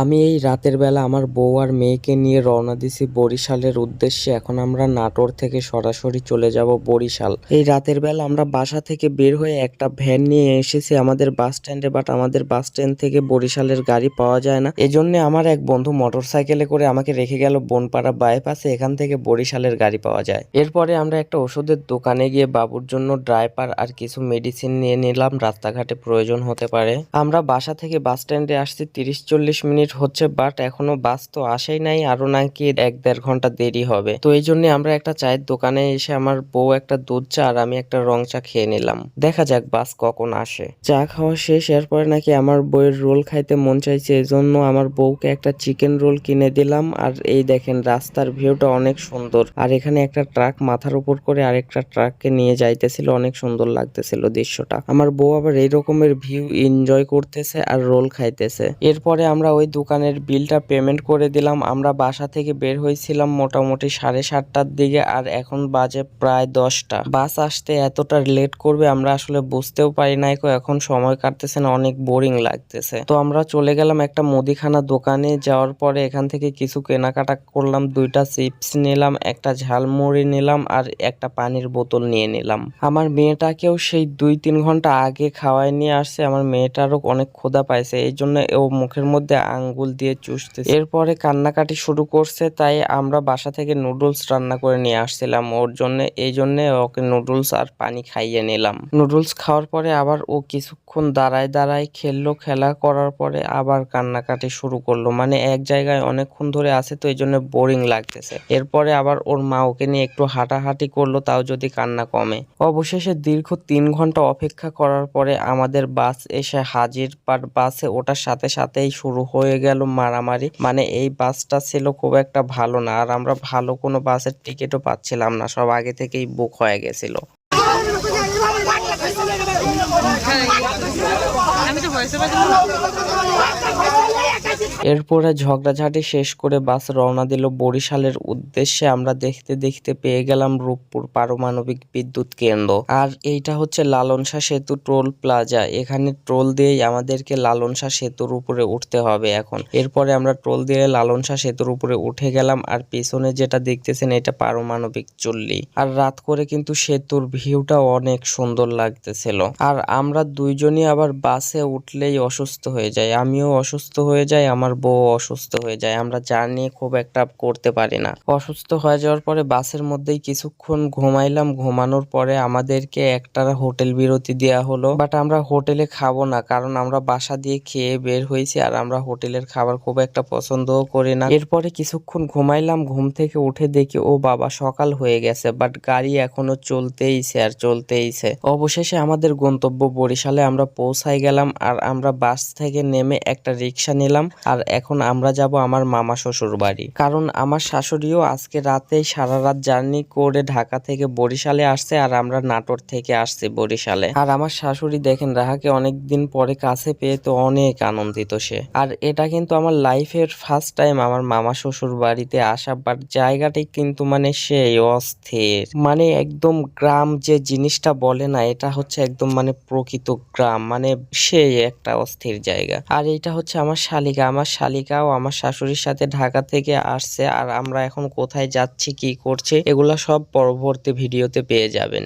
আমি এই রাতের বেলা আমার বউ আর মেয়েকে নিয়ে রওনা দিছি বরিশালের উদ্দেশ্যে। এখন আমরা নাটোর থেকে সরাসরি চলে যাব বরিশাল। এই রাতের বেলা আমরা বাসা থেকে বের হয়ে একটা ভ্যান নিয়ে এসেছি আমাদের বাস স্ট্যান্ডে, বাট আমাদের বাস স্ট্যান্ড থেকে বরিশালের গাড়ি পাওয়া যায় না। এজন্য আমার এক বন্ধু মোটর সাইকেলে করে আমাকে রেখে গেল বনপাড়া বাইপাসে এখান থেকে বরিশালের গাড়ি পাওয়া যায়। এরপরে আমরা একটা ওষুধের দোকানে গিয়ে বাবুর জন্য ড্রাইপার আর কিছু মেডিসিন নিয়ে নিলাম। রাস্তাঘাটে প্রয়োজন হতে পারে। আমরা বাসা থেকে বাস স্ট্যান্ডে আসছি তিরিশ চল্লিশ মিনিট। হচ্ছে বাট এখনও বাস তো আসেই নাই, আরও নাকি এক দেড় ঘণ্টা দেরি হবে। তো এই জন্য আমরা একটা চায়ের দোকানে এসে আমার বউ একটা দুধ চা আর আমি একটা রং চা খেয়ে নিলাম। দেখা যাক বাস কখন আসে। চা খাওয়া শেষ, এরপরে নাকি আমার বউয়ের রোল খাইতে মন চাইছে এই জন্য আমার বউকে একটা চিকেন রোল কিনে দিলাম। আর এই দেখেন, রাস্তার ভিউটা অনেক সুন্দর। আর এখানে একটা ট্রাক মাথার উপর করে আরেকটা ট্রাককে নিয়ে যাইতেছিল, অনেক সুন্দর লাগতেছিল দৃশ্যটা। আমার বউ আবার এই রকমের ভিউ এনজয় করতেছে আর রোল খাইতেছে। এরপরে আমরা ওই দোকানের বিলটা পেমেন্ট করে দিলাম। আমরা বাসা থেকে বের হয়েছিলাম মোটামুটি সাড়ে সাতটার দিকে আর এখন বাজে প্রায় দশটা। বাস আসতে এতটা লেট করবে আমরা আসলে বুঝতেও পারি নাই এখন সময় কাটতেছে না, অনেক বোরিং লাগতেছে। তো আমরা চলে গেলাম একটা মুদিখানা দোকানে, যাওয়ার পরে এখান থেকে কিছু কেনাকাটা করলাম, দুইটা চিপস নিলাম, একটা ঝালমুড়ি নিলাম আর একটা পানির বোতল নিয়ে নিলাম। আমার মেয়েটাকেও সেই দুই তিন ঘণ্টা আগে খাওয়ায় নিয়ে আসছে, আমার মেয়েটারও অনেক ক্ষুধা পাইছে এই জন্য ও মুখের মধ্যে আঙ্গুল দিয়ে চুষতে এরপরে কান্নাকাটি শুরু করছে, তাই আমরা বাসা থেকে নুডলস রান্না করে নিয়ে আসছিলাম। ওর জন্য, এই জন্য ওকে নুডলস আর পানি খাইয়ে নিলাম। নুডলস খাওয়ার পরে আবার ও কিছুক্ষণ দাঁড়ায় দাঁড়ায় খেললো। খেলা করার পরে আবার কান্নাকাটি শুরু করল। মানে এক জায়গায় অনেকক্ষণ ধরে আছে, তো এই জন্য বোরিং লাগতেছে। এরপরে আবার ওর মা ওকে নিয়ে একটু হাঁটাহাঁটি করল, তাও যদি কান্না কমে। অবশেষে দীর্ঘ তিন ঘণ্টা অপেক্ষা করার পরে আমাদের বাস এসে হাজির। বাট বাসে ওটার সাথে সাথেই শুরু হয়ে গেল মারামারি। মানে এই বাসটা ছিল খুব একটা ভালো না। আর আমরা ভালো কোনো বাসের টিকিটও পাচ্ছিলাম না। সব আগে থেকেই বুক হয়ে গেছিল আমি তো ভয়েসে পাচ্ছি এরপরে ঝগড়াঝাটি শেষ করে বাস রওনা দিল বরিশালের উদ্দেশ্যে। আমরা দেখতে দেখতে পেয়ে গেলাম রূপপুর পারমাণবিক বিদ্যুৎ কেন্দ্র। আর এইটা হচ্ছে লালনসা সেতু টোল প্লাজা। এখানে টোল দিয়েই আমাদেরকে লালনসা সেতুর উপরে উঠতে হবে এখন। এরপরে আমরা টোল দিয়ে লালনসা সেতুর উপরে উঠে গেলাম আর পেছনে যেটা দেখতেছেন এটা পারমাণবিক চল্লি। আর রাত করে কিন্তু সেতুর ভিউটা অনেক সুন্দর লাগতেছিল। আর আমরা দুইজনই আবার বাসে উঠলেই অসুস্থ হয়ে যায়। আমিও অসুস্থ হয়ে যাই, আমার বউ অসুস্থ হয়ে যায়। আমরা জার্নি খুব একটা করতে পারি না। অসুস্থ হয়ে যাওয়ার পরে বাসের মধ্যেই কিছুক্ষণ ঘুমাইলাম। ঘুমানোর পরে আমাদেরকে একটা হোটেল বিরতি দেওয়া হলো। বাট আমরা হোটেলে খাব না, কারণ আমরা বাসা দিয়ে খেয়ে বের হয়েছি আর আমরা হোটেলের খাবার খুব একটা পছন্দও করি না। এরপরে কিছুক্ষণ ঘুমাইলাম। ঘুম থেকে উঠে দেখি, ও বাবা সকাল হয়ে গেছে, বাট গাড়ি এখনও চলতেইছে আর চলতেইছে। অবশেষে আমাদের গন্তব্য বরিশালে আমরা পৌঁছাই গেলাম আর আমরা বাস থেকে নেমে একটা রিক্সা নিলাম আর এখন আমরা যাব আমার মামা শ্বশুর বাড়ি। কারণ আমার শাশুড়িও আজকে রাতেই সারা রাত জার্নি করে ঢাকা থেকে বরিশালে আসছে আর আমরা নাটোর থেকে আসছি বরিশালে। আর আমার শাশুড়ি দেখেন, রাহাকে অনেক দিন পরে কাছে পেয়ে তো অনেক আনন্দিত সে। আর এটা কিন্তু আমার লাইফের ফার্স্ট টাইম আমার মামা শ্বশুর বাড়িতে আসা বাট জায়গাটি কিন্তু মানে সেই অস্থির। মানে একদম গ্রাম যে জিনিসটা বলে না, এটা হচ্ছে একদম মানে প্রকৃত গ্রাম। মানে সেই একটা অস্থির জায়গা। আর এটা হচ্ছে আমার শালিকা। আমার শালিকাও আমার শাশুড়ির সাথে ঢাকা থেকে আসছে আর আমরা এখন কোথায় যাচ্ছি, কি করছে, এগুলা সব পরবর্তী ভিডিওতে পেয়ে যাবেন।